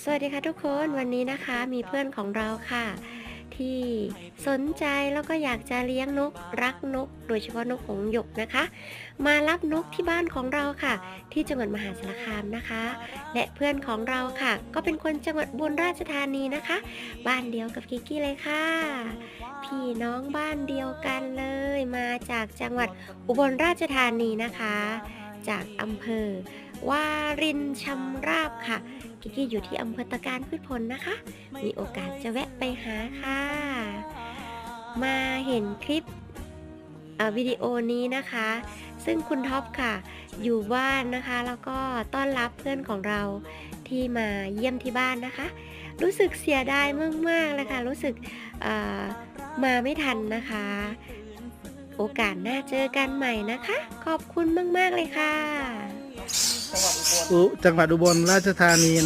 สวัสดีค่ะทุกคนวันนี้นะคะมีเพื่อนของเราค่ะ ที่สนใจแล้วก็อยากจะเลี้ยงนกรักนก โดยเฉพาะนกหงส์หยกนะคะ มารับนกที่บ้านของเราค่ะ ที่จังหวัดมหาสารคามนะคะ และเพื่อนของเราค่ะ ก็เป็นคนจังหวัดอุบุรีราชธานีนะคะ บ้านเดียวกับกิกกี้เลยค่ะ พี่น้องบ้านเดียวกันเลย มาจากจังหวัดอุบลราชธานีนะคะ จากอำเภอวารินชำราบค่ะ กิกกี้อยู่ที่อำเภอตะการพืชผลนะคะ มีโอกาสจะแวะไปหาค่ะ มาเห็นคลิปวิดีโอนี้นะคะ ซึ่งคุณท็อปค่ะ อยู่บ้านนะคะ แล้วก็ต้อนรับเพื่อนของเราที่มาเยี่ยมที่บ้านนะคะ รู้สึกเสียดายมากๆเลยค่ะ รู้สึกมาไม่ทันนะคะ โอกาสหน้าเจอกันใหม่นะคะ ขอบคุณมาก ๆ เลยค่ะ จังหวัดอุบลราชธานีนะ